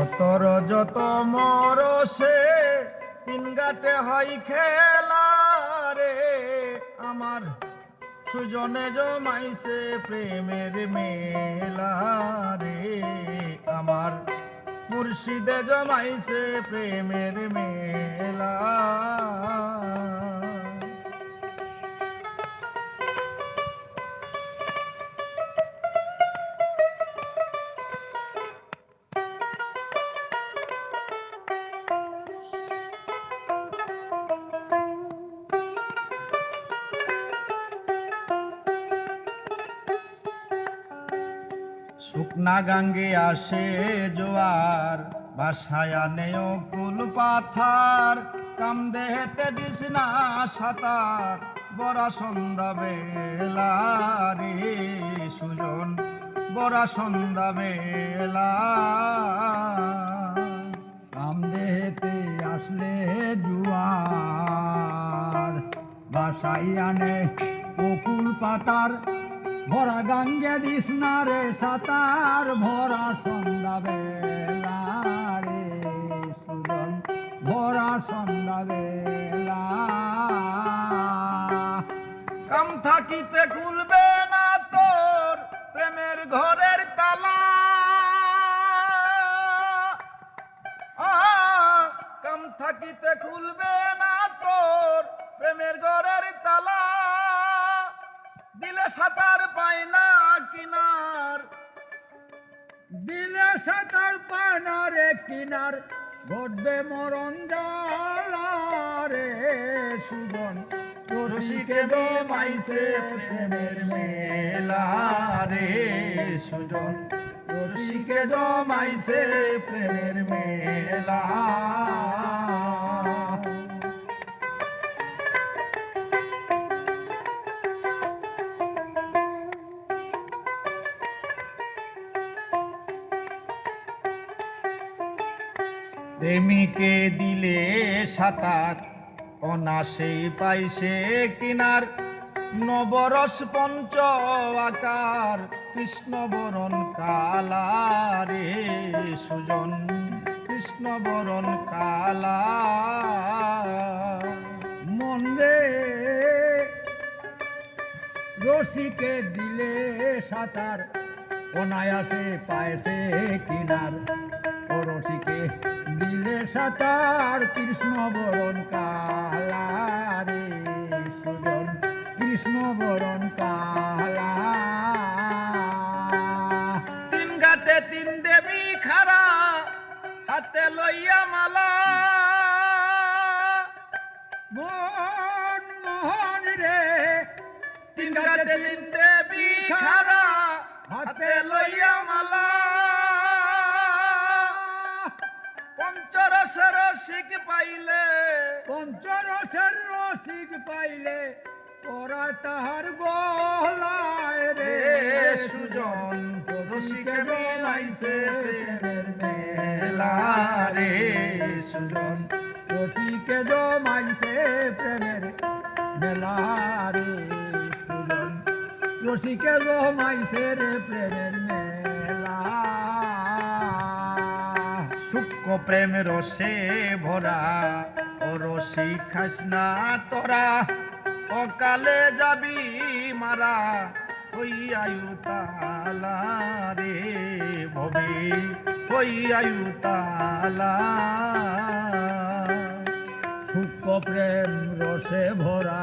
সতর যত মরসে তিন গাটে হয় খেলা রে। আমার সুজনে জমাইছে প্রেমের মেলা রে। আমার মুর্শিদে জমাইছে প্রেমের মেলা শুকনা গাঙ্গে আসে জোয়ার, বাসায় আনে কুল পাথার কাম দেহেতে দিস না সাতার। বড়া সন্ধ্যা বেলা রে সুজন বড়া সন্ধ্যা বেলা সামদেহেতে আসলে জুয়ার বাসাই আনে অকুল পাতার ভরা গঙ্গে দিস রে সাতার ভরা সন্ধ্যা বেলা ভরা সন্ধ্যা বেলা। কাম থাকিতে খুলবে না তোর প্রেমের ঘরের তালা। কাম থাকিতে খুলবে না তোর প্রেমের ঘরের তালা। দিলে সাঁতার পায় না কিনার। দিলে সাতার পানারে কিনার। ঘটবে মরণ রে সুজন। রসিকে মাইছে প্রেমের মেলা রে সুজন। রসিকে জমাইছে প্রেমের মেলা। প্রেমিকে দিলে সাঁতার অনাসেই পাইছে কিনার। নবরস পঞ্চ আকার কৃষ্ণ বরণ কালা সুজন। কৃষ্ণ বরণ কালা, মন রে। রসিকে দিলে সাঁতার, অনায়াসে পায়েছে কিনার। সাঁতার কৃষ্ণ বরণ কালা রে সুজন, কৃষ্ণ বরণ কালা। তিন গাতে তিন দেবী খারা হাতে লইয়া মালা। মন মোহন রে, তিন গাতে তিন দেবী খারা হাতে লইয়া মালা। শিখ পাইলে পঞ্চরসের রসিক পাইলে ওরা তাহার গলায় রে। সুজন রসিকে মেলাইছে মেলা রে সুজন। রসিকে জমাইছে প্রেমের মেলা রে সুজন। রসিকে জমাইছে রে প্রেমের প্রেম রসে ভরা, ও রসি খাস না তোরা। অকালে যাবি মারা, ওই আয়ু তালা রে ভবে, ওই আয়ু তালা সূক্ষ্ম প্রেম রসে ভরা।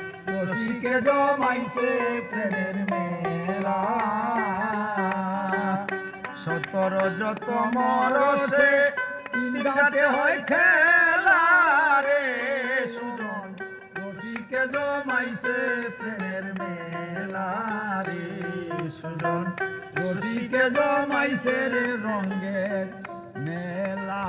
রসিকে জমাইছে প্রেমের মেলা। সতর যত মরসে ইন্দাতে হয় খেলা রে। সুজন রসিকে জমাইছে প্রেমের মেলা রে। সুজন রসিকে জমাইছে রে রঙের মেলা।